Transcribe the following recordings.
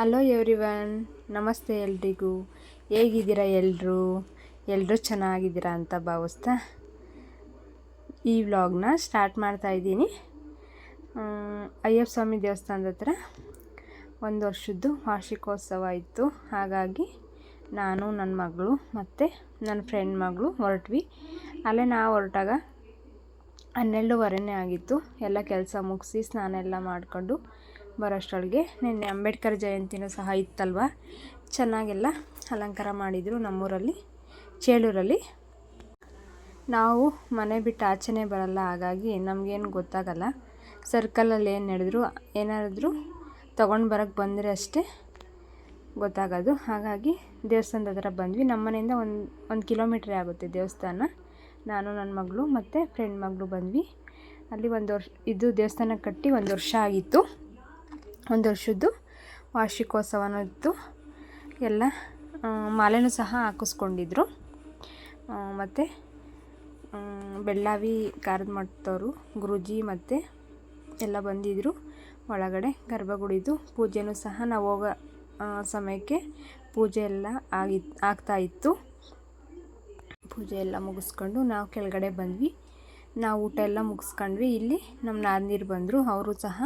Hello everyone ನಮಸ್ತೆ ಎಲ್ರಿಗೂ. ಹೇಗಿದ್ದೀರಾ ಎಲ್ಲರೂ ಎಲ್ಲರೂ ಚೆನ್ನಾಗಿದ್ದೀರಾ ಅಂತ ಭಾವಿಸ್ತಾ ಈ ವ್ಲಾಗ್ನ ಸ್ಟಾರ್ಟ್ ಮಾಡ್ತಾ ಇದ್ದೀನಿ. ಅಯ್ಯಪ್ಪ ಸ್ವಾಮಿ ದೇವಸ್ಥಾನದ ಹತ್ರ ಒಂದು ವರ್ಷದ್ದು ವಾರ್ಷಿಕೋತ್ಸವ ಇತ್ತು. ಹಾಗಾಗಿ ನಾನು ನನ್ನ ಮಗಳು ಮತ್ತು ನನ್ನ ಫ್ರೆಂಡ್ ಮಗಳು ಹೊರಟ್ವಿ. ಅಲ್ಲೇ ನಾವು ಹೊರಟಾಗ ಹನ್ನೆರಡುವರೆನೇ ಆಗಿತ್ತು. ಎಲ್ಲ ಕೆಲಸ ಮುಗಿಸಿ ಸ್ನಾನ ಎಲ್ಲ ಮಾಡಿಕೊಂಡು ಬರೋಷ್ಟರೊಳಗೆ ನಿನ್ನೆ ಅಂಬೇಡ್ಕರ್ ಜಯಂತಿನೂ ಸಹ ಇತ್ತಲ್ವ? ಚೆನ್ನಾಗೆಲ್ಲ ಅಲಂಕಾರ ಮಾಡಿದರು ನಮ್ಮೂರಲ್ಲಿ, ಚೇಳೂರಲ್ಲಿ. ನಾವು ಮನೆ ಬಿಟ್ಟು ಆಚೆನೇ ಬರಲ್ಲ, ಹಾಗಾಗಿ ನಮಗೇನು ಗೊತ್ತಾಗಲ್ಲ. ಸರ್ಕಲಲ್ಲಿ ಏನು ನಡೆದ್ರು, ಏನಾದರೂ ತೊಗೊಂಡು ಬರೋಕ್ಕೆ ಬಂದರೆ ಅಷ್ಟೇ ಗೊತ್ತಾಗೋದು. ಹಾಗಾಗಿ ದೇವಸ್ಥಾನದ ಹತ್ರ ಬಂದ್ವಿ. ನಮ್ಮ ಮನೆಯಿಂದ ಒಂದು ಒಂದು ಕಿಲೋಮೀಟ್ರೇ ಆಗುತ್ತೆ ದೇವಸ್ಥಾನ. ನಾನು ನನ್ನ ಮಗಳು ಮತ್ತು ಫ್ರೆಂಡ್ ಮಗಳು ಬಂದ್ವಿ. ಅಲ್ಲಿ ಒಂದು ವರ್ಷ, ಇದು ದೇವಸ್ಥಾನ ಕಟ್ಟಿ ಒಂದು ವರ್ಷ ಆಗಿತ್ತು. ಒಂದು ವರ್ಷದ್ದು ವಾರ್ಷಿಕೋತ್ಸವನೂ ಇತ್ತು. ಎಲ್ಲ ಮಾಲೆನೂ ಸಹ ಹಾಕಿಸ್ಕೊಂಡಿದ್ರು. ಮತ್ತು ಬೆಳ್ಳಾವಿ ಕಾರದ ಮಠದವರು ಗುರೂಜಿ ಮತ್ತು ಎಲ್ಲ ಬಂದಿದ್ದರು ಒಳಗಡೆ ಗರ್ಭಗುಡಿದು ಪೂಜೆನೂ ಸಹ ನಾವು ಹೋಗೋ ಸಮಯಕ್ಕೆ ಪೂಜೆ ಎಲ್ಲ ಆಗಿ ಆಗ್ತಾಯಿತ್ತು ಪೂಜೆ ಎಲ್ಲ ಮುಗಿಸ್ಕೊಂಡು ನಾವು ಕೆಳಗಡೆ ಬಂದ್ವಿ. ನಾವು ಊಟ ಎಲ್ಲ ಮುಗಿಸ್ಕೊಂಡ್ವಿ. ಇಲ್ಲಿ ನಮ್ಮ ನಾದಿನೀರು ಬಂದರು. ಅವರು ಸಹ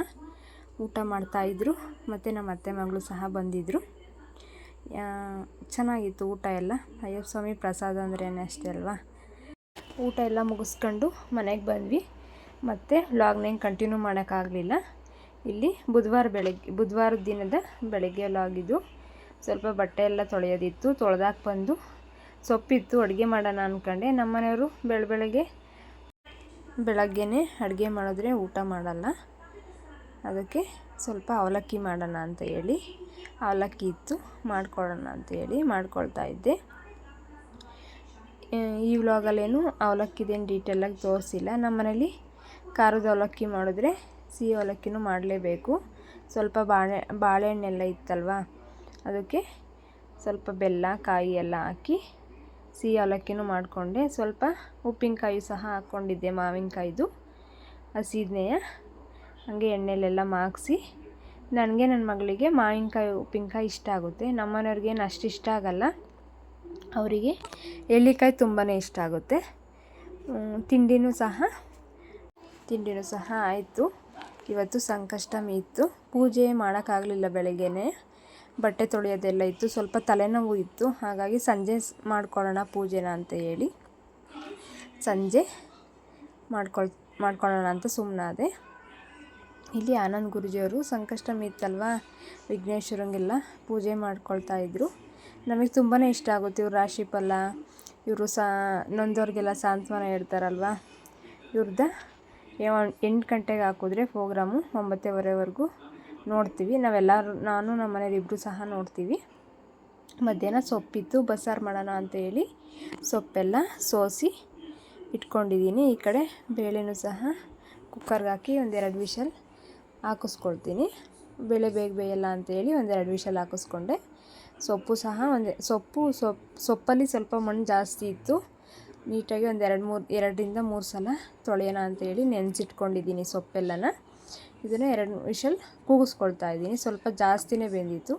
ಊಟ ಮಾಡ್ತಾಯಿದ್ರು ಮತ್ತು ನಮ್ಮ ಅತ್ತೆ ಮಗಳು ಸಹ ಬಂದಿದ್ದರು ಚೆನ್ನಾಗಿತ್ತು ಊಟ ಎಲ್ಲ. ಅಯ್ಯಪ್ಪ ಸ್ವಾಮಿ ಪ್ರಸಾದ ಅಂದ್ರೇ ಅಷ್ಟೇ ಅಲ್ವಾ? ಊಟ ಎಲ್ಲ ಮುಗಿಸ್ಕೊಂಡು ಮನೆಗೆ ಬಂದ್ವಿ. ಮತ್ತು ವ್ಲಾಗ್ನೇ ಕಂಟಿನ್ಯೂ ಮಾಡೋಕ್ಕಾಗಲಿಲ್ಲ. ಇಲ್ಲಿ ಬುಧವಾರ ಬೆಳಗ್ಗೆ ಬುಧವಾರ ದಿನದ ಬೆಳಗ್ಗೆ ಲಾಗಿದ್ದು ಸ್ವಲ್ಪ ಬಟ್ಟೆ ಎಲ್ಲ ತೊಳೆಯೋದಿತ್ತು, ತೊಳೆದಾಕಿ ಬಂದು ಸೊಪ್ಪಿತ್ತು, ಅಡುಗೆ ಮಾಡೋಣ ಅಂದ್ಕೊಂಡೆ ನಮ್ಮನೆಯವರು ಬೆಳ, ಬೆಳಗ್ಗೆ, ಬೆಳಗ್ಗೆನೇ ಅಡುಗೆ ಮಾಡಿದ್ರೆ ಊಟ ಮಾಡಲ್ಲ. ಅದಕ್ಕೆ ಸ್ವಲ್ಪ ಅವಲಕ್ಕಿ ಮಾಡೋಣ ಅಂತ ಹೇಳಿ, ಅವಲಕ್ಕಿ ಇತ್ತು ಮಾಡ್ಕೊಳ್ಳೋಣ ಅಂತ ಹೇಳಿ ಮಾಡ್ಕೊಳ್ತಾ ಇದ್ದೆ. ಈ ವ್ಲಾಗಲ್ಲೇನು ಅವಲಕ್ಕಿದೇನು ಡೀಟೇಲಾಗಿ ತೋರಿಸಿಲ್ಲ. ನಮ್ಮ ಮನೇಲಿ ಖಾರದ ಅವಲಕ್ಕಿ ಮಾಡಿದ್ರೆ ಸಿಹಿ ಅವಲಕ್ಕಿನೂ ಮಾಡಲೇಬೇಕು. ಸ್ವಲ್ಪ ಬಾಳೆ, ಬಾಳೆಹಣ್ಣೆಲ್ಲ ಇತ್ತಲ್ವ, ಅದಕ್ಕೆ ಸ್ವಲ್ಪ ಬೆಲ್ಲ, ಕಾಯಿ ಎಲ್ಲ ಹಾಕಿ ಸಿಹಿ ಅವಲಕ್ಕಿನೂ ಮಾಡಿಕೊಂಡೆ. ಸ್ವಲ್ಪ ಉಪ್ಪಿನಕಾಯಿ ಸಹ ಹಾಕ್ಕೊಂಡಿದ್ದೆ ಮಾವಿನಕಾಯ್ದು ಹಸಿದನೆಯ ಹಾಗೆ ಎಣ್ಣೆಲೆಲ್ಲ ಮಾಗಿಸಿ, ನನಗೆ ನನ್ನ ಮಗಳಿಗೆ ಮಾವಿನಕಾಯಿ, ಉಪ್ಪಿನಕಾಯಿ ಇಷ್ಟ ಆಗುತ್ತೆ. ನಮ್ಮನೆಯವ್ರಿಗೇನು ಅಷ್ಟು ಇಷ್ಟ ಆಗಲ್ಲ. ಅವರಿಗೆ ಎಳ್ಳಿಕಾಯಿ ತುಂಬಾ ಇಷ್ಟ ಆಗುತ್ತೆ. ತಿಂಡಿನೂ ಸಹ ತಿಂಡಿನೂ ಸಹ ಆಯಿತು. ಇವತ್ತು ಸಂಕಷ್ಟಮಿ ಇತ್ತು. ಪೂಜೆ ಮಾಡೋಕ್ಕಾಗಲಿಲ್ಲ ಬೆಳಗ್ಗೆನೆ. ಬಟ್ಟೆ ತೊಳೆಯೋದೆಲ್ಲ ಇತ್ತು. ಸ್ವಲ್ಪ ತಲೆನೋವು ಇತ್ತು. ಹಾಗಾಗಿ ಸಂಜೆ ಮಾಡ್ಕೊಳ್ಳೋಣ ಪೂಜೆನ ಅಂತ ಹೇಳಿ. ಸಂಜೆ ಮಾಡ್ಕೊಳ್, ಮಾಡ್ಕೊಳ್ಳೋಣ ಅಂತ ಸುಮ್ಮನಾದೆ ಇಲ್ಲಿ ಆನಂದ್ ಗುರುಜಿಯವರು ಸಂಕಷ್ಟಮಿ ಇತ್ತಲ್ವ ವಿಘ್ನೇಶ್ವರಂಗೆಲ್ಲ ಪೂಜೆ ಮಾಡ್ಕೊಳ್ತಾ ಇದ್ದರು ನಮಗೆ ತುಂಬಾ ಇಷ್ಟ ಆಗುತ್ತೆ ಇವ್ರ ರಾಶಿ ಫಲ. ಇವರು ಸಾ ನೊಂದವ್ರಿಗೆಲ್ಲ ಸಾಂತ್ವನ ಹೇಳ್ತಾರಲ್ವ? ಇವ್ರದ್ದು ಎಂಟು ಗಂಟೆಗೆ ಹಾಕಿದ್ರೆ ಪ್ರೋಗ್ರಾಮು ಒಂಬತ್ತುವರೆವರೆಗೂ ನೋಡ್ತೀವಿ. ನಾವೆಲ್ಲರೂ, ನಾನು ನಮ್ಮ ಮನೇಲಿ ಇಬ್ಬರು ಸಹ ನೋಡ್ತೀವಿ. ಮಧ್ಯಾಹ್ನ ಸೊಪ್ಪಿತ್ತು, ಬಸ್ಸಾರು ಮಾಡೋಣ ಅಂತ ಹೇಳಿ ಸೊಪ್ಪೆಲ್ಲ ಸೋಸಿ ಇಟ್ಕೊಂಡಿದ್ದೀನಿ ಈ ಕಡೆ ಬೇಳೆನೂ ಸಹ ಕುಕ್ಕರ್ಗೆ ಹಾಕಿ ಒಂದೆರಡು ವಿಷಲ್ ಹಾಕಿಸ್ಕೊಳ್ತೀನಿ ಬೇಳೆ ಬೇಗ ಬೇಯಲ್ಲ ಅಂತೇಳಿ ಒಂದೆರಡು ವಿಷಲ್ ಹಾಕಿಸ್ಕೊಂಡೆ. ಸೊಪ್ಪು ಸಹ ಒಂದು, ಸೊಪ್ಪು ಸೊಪ್ಪು ಸೊಪ್ಪಲ್ಲಿ ಸ್ವಲ್ಪ ಮಣ್ಣು ಜಾಸ್ತಿ ಇತ್ತು. ನೀಟಾಗಿ ಒಂದು ಎರಡು ಮೂರು, ಎರಡರಿಂದ ಮೂರು ಸಲ ತೊಳೆಯೋಣ ಅಂತೇಳಿ ನೆನೆಸಿಟ್ಕೊಂಡಿದ್ದೀನಿ ಸೊಪ್ಪೆಲ್ಲನ. ಇದನ್ನು ಎರಡು ವಿಷಲ್ ಕೂಗಿಸ್ಕೊಳ್ತಾ ಇದ್ದೀನಿ. ಸ್ವಲ್ಪ ಜಾಸ್ತಿನೇ ಬೆಂದಿತ್ತು.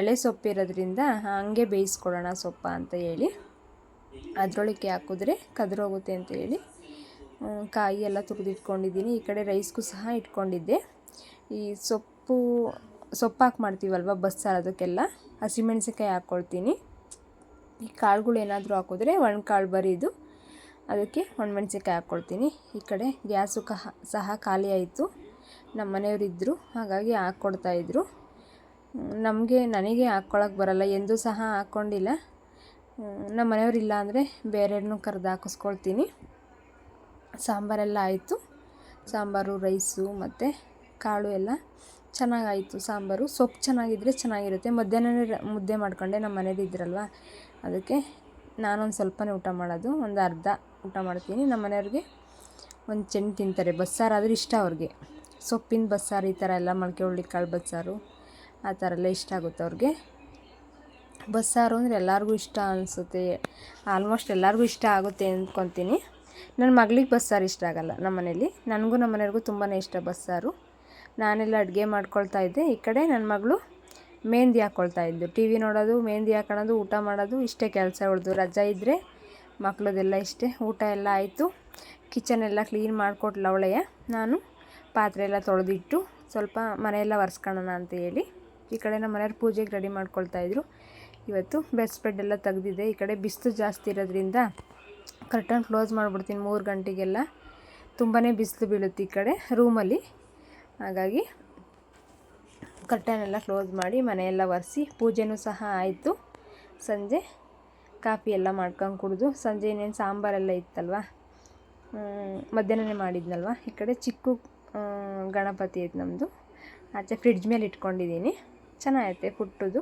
ಎಳೆ ಸೊಪ್ಪಿರೋದ್ರಿಂದ ಹಾಗೆ ಬೇಯಿಸ್ಕೊಳ್ಳೋಣ ಸೊಪ್ಪ ಅಂತ ಹೇಳಿ. ಅದರೊಳಗೆ ಹಾಕಿದ್ರೆ ಕದ್ರೋಗುತ್ತೆ ಅಂತ ಹೇಳಿ. ಕಾಯಿ ಎಲ್ಲ ತುರಿದಿಟ್ಕೊಂಡಿದ್ದೀನಿ. ಈ ಕಡೆ ರೈಸ್ಗೂ ಸಹ ಇಟ್ಕೊಂಡಿದ್ದೆ. ಈ ಸೊಪ್ಪು ಸೊಪ್ಪು ಹಾಕಿ ಮಾಡ್ತೀವಲ್ವ ಬಸ್ಸಾರು ಅದಕ್ಕೆಲ್ಲ ಹಸಿಮೆಣ್ಸಿನ್ಕಾಯಿ ಹಾಕ್ಕೊಳ್ತೀನಿ ಈ ಕಾಳುಗಳು ಏನಾದರೂ ಹಾಕಿದ್ರೆ ಕಾಳು ಬರೀದು. ಅದಕ್ಕೆ ಒಣಮೆಣ್ಸಿನ್ಕಾಯಿ ಹಾಕ್ಕೊಳ್ತೀನಿ ಈ ಕಡೆ ಗ್ಯಾಸು ಕಹ, ಸಹ ಖಾಲಿ ಆಯಿತು. ನಮ್ಮ ಮನೆಯವರಿದ್ದರು ಹಾಗಾಗಿ ಹಾಕ್ಕೊಡ್ತಾಯಿದ್ರು ನಮಗೆ, ನನಗೆ ಹಾಕ್ಕೊಳಕ್ಕೆ ಬರಲ್ಲ, ಎಂದೂ ಸಹ ಹಾಕ್ಕೊಂಡಿಲ್ಲ ನಮ್ಮ ಮನೆಯವರಿಲ್ಲ ಅಂದರೆ ಬೇರೆಯವ್ರನ್ನೂ ಕರೆದು ಹಾಕಿಸ್ಕೊಳ್ತೀನಿ. ಸಾಂಬಾರೆಲ್ಲ ಆಯಿತು. ಸಾಂಬಾರು, ರೈಸು ಮತ್ತು ಕಾಳು ಎಲ್ಲ ಚೆನ್ನಾಗಾಯಿತು. ಸಾಂಬಾರು ಸೊಪ್ಪು ಚೆನ್ನಾಗಿದ್ದರೆ ಚೆನ್ನಾಗಿರುತ್ತೆ. ಮಧ್ಯಾಹ್ನನೇ ಮುದ್ದೆ ಮಾಡ್ಕೊಂಡೆ ನಮ್ಮ ಮನೇಲಿ ಇದ್ರಲ್ವ? ಅದಕ್ಕೆ ನಾನೊಂದು ಸ್ವಲ್ಪನೇ ಊಟ ಮಾಡೋದು. ಒಂದು ಅರ್ಧ ಊಟ ಮಾಡ್ತೀನಿ. ನಮ್ಮ ಮನೆಯವ್ರಿಗೆ ಒಂದು ಚೆಂಡು ತಿಂತಾರೆ. ಬಸ್ಸಾರಾದ್ರೆ ಇಷ್ಟ ಅವ್ರಿಗೆ. ಸೊಪ್ಪಿನ ಬಸ್ಸಾರು ಈ ಥರ ಎಲ್ಲ ಮೊಳಕೆ ಹುರುಳಿಕಾಳು ಬಸ್ಸಾರು ಆ ಥರ ಎಲ್ಲ ಇಷ್ಟ ಆಗುತ್ತೆ ಅವ್ರಿಗೆ. ಬಸ್ಸಾರು ಅಂದರೆ ಎಲ್ಲರಿಗೂ ಇಷ್ಟ ಅನಿಸುತ್ತೆ. ಆಲ್ಮೋಸ್ಟ್ ಎಲ್ಲರಿಗೂ ಇಷ್ಟ ಆಗುತ್ತೆ ಅಂದ್ಕೊತೀನಿ. ನನ್ನ ಮಗಳಿಗೆ ಬಸ್ಸಾರು ಇಷ್ಟ ಆಗಲ್ಲ ನಮ್ಮ ಮನೇಲಿ. ನನಗೂ ನಮ್ಮ ಮನೆಯವ್ರಿಗೂ ತುಂಬಾ ಇಷ್ಟ ಬಸ್ಸಾರು ನಾನೆಲ್ಲ ಅಡುಗೆ ಮಾಡ್ಕೊಳ್ತಾ ಇದ್ದೆ. ಈ ಕಡೆ ನನ್ನ ಮಗಳು ಮೆಹಂದಿ ಹಾಕ್ಕೊಳ್ತಾ ಇದ್ದು ಟಿ ವಿ ನೋಡೋದು, ಮೆಹಂದಿ ಹಾಕೊಳ್ಳೋದು ಊಟ ಮಾಡೋದು, ಇಷ್ಟೇ ಕೆಲಸ ಉಳಿದು ರಜಾ ಇದ್ದರೆ ಮಕ್ಕಳದೆಲ್ಲ ಇಷ್ಟೇ. ಊಟ ಎಲ್ಲ ಆಯಿತು. ಕಿಚನ್ ಎಲ್ಲ ಕ್ಲೀನ್ ಮಾಡಿಕೊಟ್ಲ ಅವಳೆಯ. ನಾನು ಪಾತ್ರೆ ಎಲ್ಲ ತೊಳೆದಿಟ್ಟು ಸ್ವಲ್ಪ ಮನೆಯೆಲ್ಲ ಒರೆಸ್ಕೊಳ್ಳೋಣ ಅಂತ ಹೇಳಿ ಈ ಕಡೆ ನಮ್ಮ ಮನೆಯವ್ರು ಪೂಜೆಗೆ ರೆಡಿ ಮಾಡ್ಕೊಳ್ತಾಯಿದ್ರು ಇವತ್ತು ಬೆಡ್ ಸ್ಪ್ರೆಡ್ ಎಲ್ಲ ತೆಗೆದಿದೆ. ಈ ಕಡೆ ಬಿಸಿಲು ಜಾಸ್ತಿ ಇರೋದ್ರಿಂದ ಕರ್ಟನ್ ಕ್ಲೋಸ್ ಮಾಡಿಬಿಡ್ತೀನಿ ಮೂರು ಗಂಟೆಗೆಲ್ಲ. ತುಂಬಾ ಬಿಸಿಲು ಬೀಳುತ್ತೆ ಈ ಕಡೆ ರೂಮಲ್ಲಿ. ಹಾಗಾಗಿ ಕರ್ಟನ್ ಎಲ್ಲ ಕ್ಲೋಸ್ ಮಾಡಿ ಮನೆಯೆಲ್ಲ ಒರೆಸಿ ಪೂಜೆನೂ ಸಹ ಆಯಿತು. ಸಂಜೆ ಕಾಫಿ ಎಲ್ಲ ಮಾಡ್ಕೊಂಡು ಕುಡಿದು, ಸಂಜೆ ಇನ್ನೇನು ಸಾಂಬಾರೆಲ್ಲ ಇತ್ತಲ್ವ? ಮಧ್ಯಾಹ್ನನೇ ಮಾಡಿದ್ನಲ್ವ? ಈ ಕಡೆ ಚಿಕ್ಕ ಗಣಪತಿ ಐತೆ ನಮ್ಮದು ಆಚೆ ಫ್ರಿಡ್ಜ್ ಮೇಲೆ ಇಟ್ಕೊಂಡಿದ್ದೀನಿ. ಚೆನ್ನಾಗೈತೆ, ಪುಟ್ಟದು.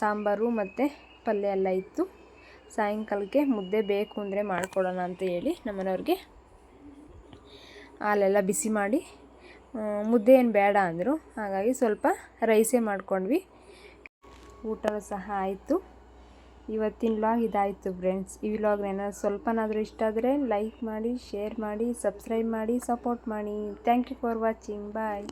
ಸಾಂಬಾರು ಮತ್ತು ಪಲ್ಯ ಎಲ್ಲ ಇತ್ತು. ಸಾಯಂಕಾಲಕ್ಕೆ ಮುದ್ದೆ ಬೇಕು ಅಂದರೆ ಮಾಡಿಕೊಡೋಣ ಅಂತ ಹೇಳಿ ನಮ್ಮನೆಯವ್ರಿಗೆ ಹಾಲೆಲ್ಲ ಬಿಸಿ ಮಾಡಿ ಮುದ್ದೆ ಏನು ಬೇಡ ಅಂದರು. ಹಾಗಾಗಿ ಸ್ವಲ್ಪ ರೈಸೇ ಮಾಡ್ಕೊಂಡ್ವಿ. ಊಟವೂ ಸಹ ಆಯಿತು. ಇವತ್ತಿನ ವ್ಲಾಗ್ ಇದಾಯಿತು ಫ್ರೆಂಡ್ಸ್. ಈ ವ್ಲಾಗ್ ಏನಾದ್ರು ಸ್ವಲ್ಪನಾದರೂ ಇಷ್ಟ ಆದರೆ ಲೈಕ್ ಮಾಡಿ, ಶೇರ್ ಮಾಡಿ, ಸಬ್ಸ್ಕ್ರೈಬ್ ಮಾಡಿ, ಸಪೋರ್ಟ್ ಮಾಡಿ. Thank you for watching. Bye.